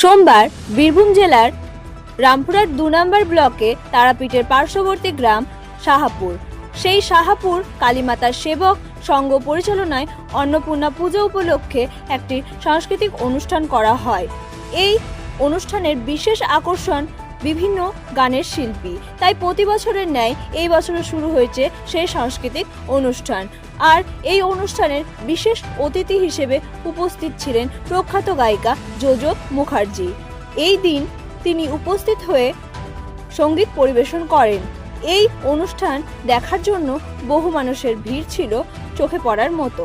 সোমবার বীরভূম জেলার রামপুরার দু নম্বর ব্লকে তারাপীঠের পার্শ্ববর্তী গ্রাম শাহাপুর। সেই শাহাপুর কালীমাতার সেবক সংঘ পরিচালনায় অন্নপূর্ণা পুজো উপলক্ষে একটি সাংস্কৃতিক অনুষ্ঠান করা হয়। এই অনুষ্ঠানের বিশেষ আকর্ষণ বিভিন্ন গানের শিল্পী। তাই প্রতি বছরের ন্যায় এই বছরও শুরু হয়েছে সেই সাংস্কৃতিক অনুষ্ঠান। আর এই অনুষ্ঠানের বিশেষ অতিথি হিসেবে উপস্থিত ছিলেন প্রখ্যাত গায়িকা যোজো মুখার্জি। এই দিন তিনি উপস্থিত হয়ে সংগীত পরিবেশন করেন। এই অনুষ্ঠান দেখার জন্য বহু মানুষের ভিড় ছিল চোখে পড়ার মতো।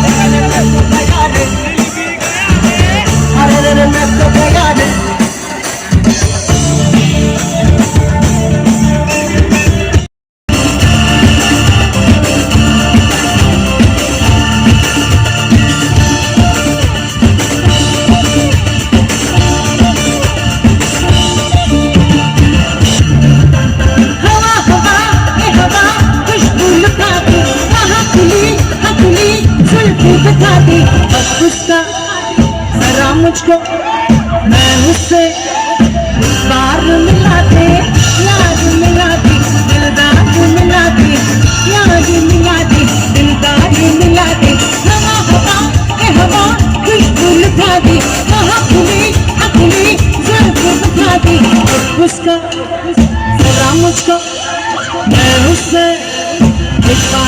Dale, dale, dale. जुल्फी बता दी। बस उसका जरा मुझको मैं उससे इस बार मिला दे। याद मिला दी। दिलदार मिला दी। याद मिला दी। दिलदार मिला दी। हवा हवा, ए हवा, खुशबू लुटा दी। कहाँ खुली हाँ खुली जुल्फी बता दी। बस उसका जरा मुझको मैं उससे एक बार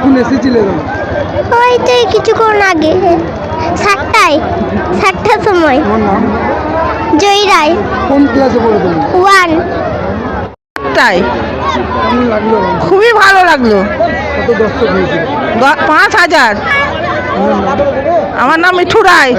কখন এসেছিলে তুমি? ওই তো কিছুক্ষণ আগে সাতটায় সাতটার সময়। জয়ী রায়। কোন ক্লাসে পড়ে তুমি ওয়ান। তাই? খুবই ভালো লাগল। কত দর্শক হয়েছিল পাঁচ হাজার। আমার নাম মিঠু রায়।